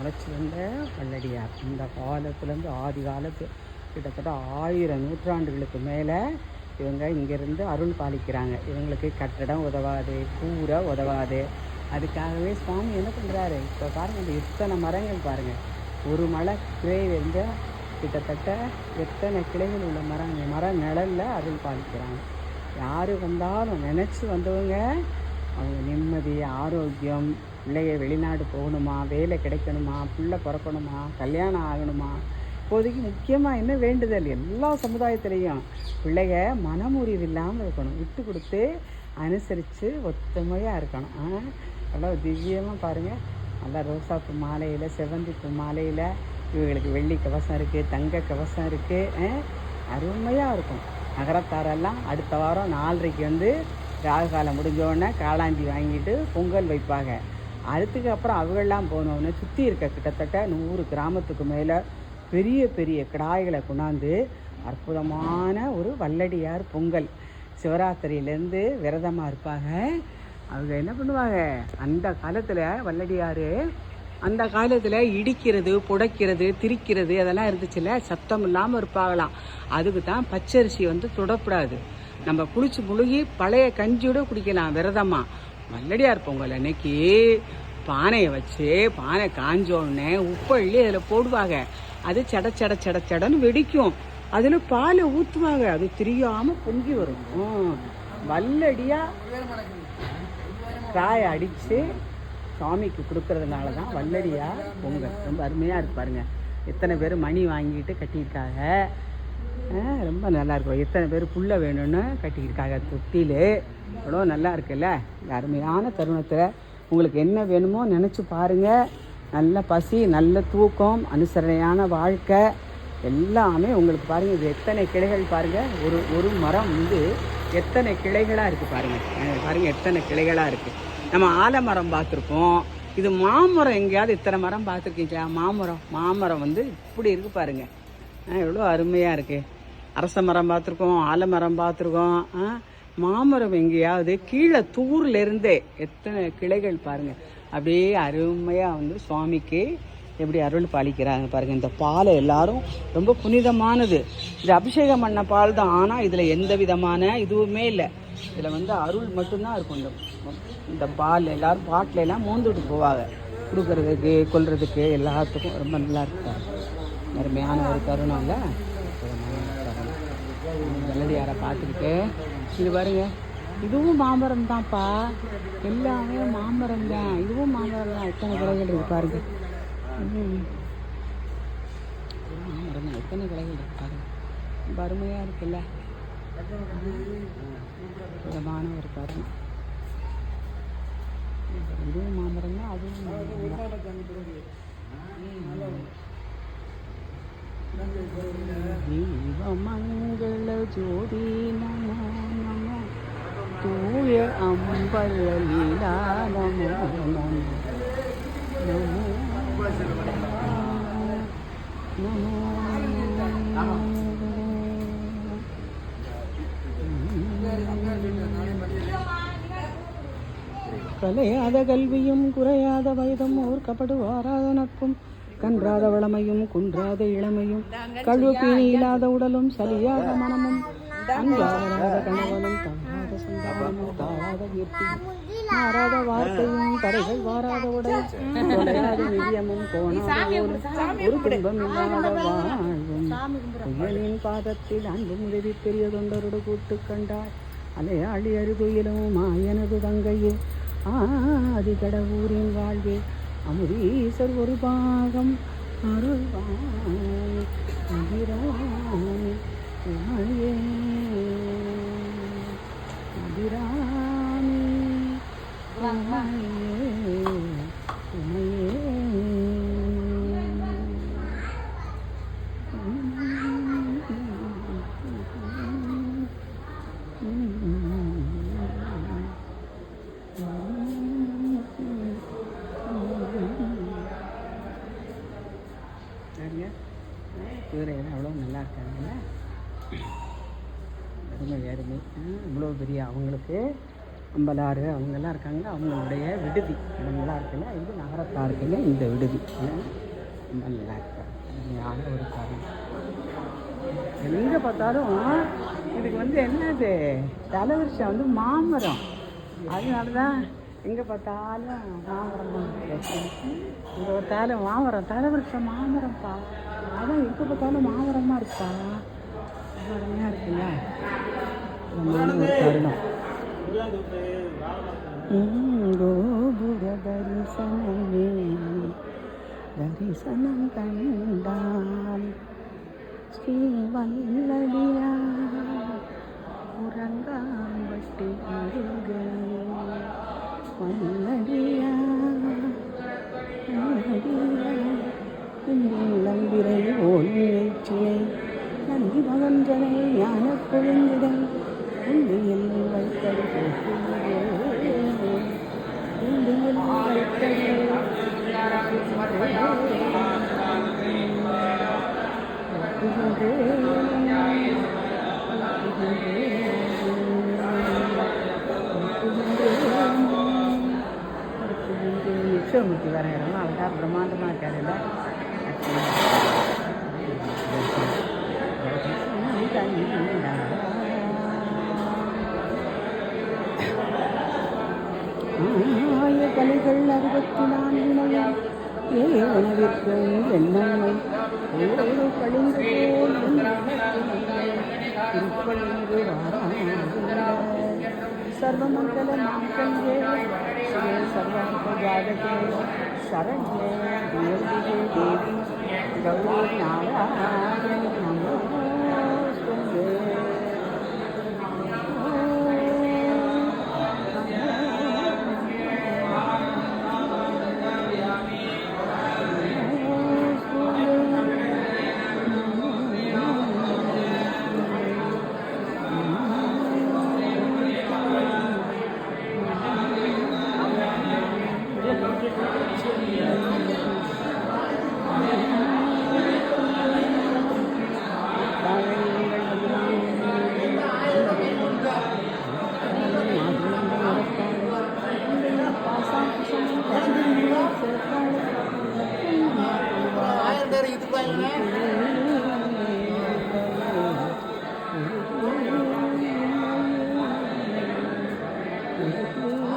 முளைச்சி வந்த பல்லடியார் இந்த காலத்துலேருந்து ஆதி காலத்து கிட்டத்தட்ட ஆயிரம் நூற்றாண்டுகளுக்கு மேலே இவங்க இங்கேருந்து அருள் பாலிக்கிறாங்க. இவங்களுக்கு கட்டடம் உதவாது கூரை உதவாது. அதுக்காகவே சுவாமி என்ன பண்ணுறாரு இப்போ பாருங்கள் இந்த எத்தனை மரங்கள் பாருங்கள் ஒரு மலை கிளையிலேருந்து கிட்டத்தட்ட எத்தனை கிளைகள் உள்ள மரம் மர நிழலில் அருள் பாலிக்கிறாங்க. யார் வந்தாலும் நினச்சி வந்தவங்க அவங்க நிம்மதி ஆரோக்கியம் பிள்ளைய வெளிநாடு போகணுமா வேலை கிடைக்கணுமா பிள்ளை பிறக்கணுமா கல்யாணம் ஆகணுமா? இப்போதைக்கு முக்கியமாக என்ன வேண்டுதல்? எல்லா சமுதாயத்திலையும் பிள்ளைக மனமுறிவு இல்லாமல் இருக்கணும். விட்டு கொடுத்து அனுசரித்து ஒத்துமையாக இருக்கணும். ஆ? நல்லா திவ்யமாக பாருங்கள் நல்லா ரோசாப்பூ மாலையில் செவ்வந்திப்பூ மாலையில் இவங்களுக்கு வெள்ளி கவசம் இருக்குது தங்க கவசம் இருக்குது அருமையாக இருக்கும். நகரத்தாரெல்லாம் அடுத்த வாரம் நாலரைக்கு வந்து ராகு காலம் முடிஞ்ச காளாஞ்சி வாங்கிட்டு பொங்கல் வைப்பாங்க. அதுக்கு அப்புறம் அவங்கெல்லாம் போனோடனே சுற்றி இருக்க கிட்டத்தட்ட நூறு கிராமத்துக்கு மேலே பெரிய பெரிய கிடாய்களை கொண்டாந்து அற்புதமான ஒரு வல்லடியார் பொங்கல். சிவராத்திரியிலேருந்து விரதமாக இருப்பாங்க. அவங்க என்ன பண்ணுவாங்க? அந்த காலத்தில் வல்லடியார் அந்த காலத்தில் இடிக்கிறது புடைக்கிறது திரிக்கிறது அதெல்லாம் இருந்துச்சுல்ல? சத்தம் இல்லாமல் இருப்பாங்களாம். அதுக்கு தான் பச்சரிசி வந்து தொடப்படாது நம்ம குளிச்சு முழுகி பழைய கஞ்சியோட குடிக்கலாம் விரதமாக மல்லடியார் பொங்கல் அன்னைக்கு. பானையை வச்சு பானை காஞ்சோடனே உப்பள்ளி உப்பு அள்ளி அதில் போடுவாங்க. அது சட சட சட சடன்னு வெடிக்கும். அதில் பாலை ஊற்றுவாங்க அது தெரியாமல் பொங்கி வரும். வல்லடியாக காயை அடித்து சாமிக்கு கொடுக்கறதுனால தான் வல்லடியாக பொங்கல். ரொம்ப அருமையாக இருப்பாருங்க எத்தனை பேர் மணி வாங்கிட்டு கட்டியிருக்காங்க. ரொம்ப நல்லா இருக்கும் எத்தனை பேர் புல்ல வேணும்னு கட்டிக்கிருக்காங்க தொட்டியில் அவ்வளோ நல்லா இருக்குல்ல? அருமையான தருணத்தில் உங்களுக்கு என்ன வேணுமோ நினச்சி பாருங்கள் நல்ல பசி நல்ல தூக்கம் அனுசரணையான வாழ்க்கை எல்லாமே உங்களுக்கு பாருங்கள் இது எத்தனை கிளைகள் பாருங்கள் ஒரு ஒரு மரம் வந்து எத்தனை கிளைகளாக இருக்குது பாருங்கள் பாருங்கள் எத்தனை கிளைகளாக இருக்குது நம்ம ஆலமரம் பார்த்துருப்போம். இது மாமரம் எங்கேயாவது இத்தனை மரம் பார்த்துருக்கீங்களா? மாமரம் மாமரம் வந்து இப்படி இருக்குது பாருங்கள் எவ்வளோ அருமையாக இருக்குது அரச மரம் பார்த்துருக்கோம் ஆலமரம் பார்த்துருக்கோம் மாமரம் எங்கேயாவது கீழே தூர்லேருந்தே எத்தனை கிளைகள் பாருங்கள் அப்படியே அருமையாக வந்து சுவாமிக்கு எப்படி அருள் பாலிக்கிறாங்க பாருங்கள் இந்த பாலை எல்லாரும் ரொம்ப புனிதமானது. இது அபிஷேகம் பண்ண பால் தான் ஆனால் இதில் எந்த விதமான இதுவுமே இல்லை. இதில் வந்து அருள் மட்டும்தான் இருக்கும். இந்த இந்த பால் எல்லோரும் பாட்டிலெல்லாம் எல்லாம் மோந்துட்டு போவாங்க. கொடுக்கறதுக்கு கொல்றதுக்கு எல்லாத்துக்கும் ரொம்ப நல்லா இருக்காரு அருமையான ஒரு தருணம் இல்லை நல்லடியாரை பார்த்துக்கிட்டு இது பாருங்க இதுவும் மாமரம் தான்ப்பா. எல்லாமே மாமரம் தான். இதுவும் மாமரம் தான். எத்தனை கிளைகள் இருக்கு பாருங்க. மாமரம் தான். எத்தனை கிளைகள் இருக்கு பாருங்க. வறுமையாக இருக்குல்ல. விதமான ஒரு தருணம் இதுவும் மாமரம் தான். அதுவும் மாமரம் தான். நமோ நமோ தூய அம்பல லீலா நமோ நமோ நமோ நமோ கலையாத கல்வியும் குறையாத வயதும் ஓர் கபடு வாராத நட்பும் கன்றாத வளமையும் குன்றாத இளமையும் கழுவு பீனி இல்லாத உடலும் சரியாத மனமும் அன்பாராத கணவனும் தாராத சந்தானமும் தாராத கீர்த்தியும் மாறாத வார்த்தையும் கரைகள் வாராத உடல் நிதியமும் கோணாத ஒரு துன்பம் இல்லாத வாழ்வும். புயலின் பாதத்தில் அன்பும் உதவி பெரிய தொண்டரோடு கூட்டு கண்டார் அலையாளி அருகுயிலும் மாயனது தங்கையே ஆதி கடவுரின் வாழ்வே அமுதீசர் ஒரு பாகம் அருள்வாய் அபிராமி உமையே அபிராமி உமையே உமையே பாருங்க குதிரையெல்லாம் அவ்வளோ நல்லா இருக்காங்கல்ல அம்பலாறு அவங்கெல்லாம் இருக்காங்கன்னா அவங்களுடைய விடுதி. நல்லா இருக்குல்ல இது நகரத்தா இருக்குங்க இந்த விடுதி. நல்லா இருக்காங்க ஒரு காரணம். எங்கே பார்த்தாலும் இதுக்கு வந்து என்னது? தலைவரிசம் வந்து மாமரம். அதனால தான் எங்கே பார்த்தாலும் மாமரம் தான் எங்கே பார்த்தாலும் மாமரம் தலைவரிசம் மாமரம்ப்பா. அதான் எங்கே பார்த்தாலும் மாமரமாக இருக்கா? அருமையாக இருக்குல்ல? ஒரு தருணம் ம், கோபுர தரிசனமே தரிசனம் கண்டால் ஸ்ரீ வல்லடியா உறங்காம்பட்டி அருக வல்லடியா வல்லடியா நந்தி மகன்றனை ஞான கொழுந்திடை நிச்சயமூர்த்தி வர இடம்லாம் அழகா பிரம்மாண்டமாக இருக்காதுல்ல கலைகள் அறுபத்தி நான்கினையும் ஏ என்னன்மை ஓடு सर्वमङ्गलमाङ्गल्ये श्री सर्वार्थजागते शरण्ये देवी देवी गौरी नारायण Thank.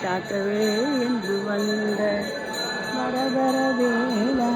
காக்கவே என்று வந்த வரவர வேலா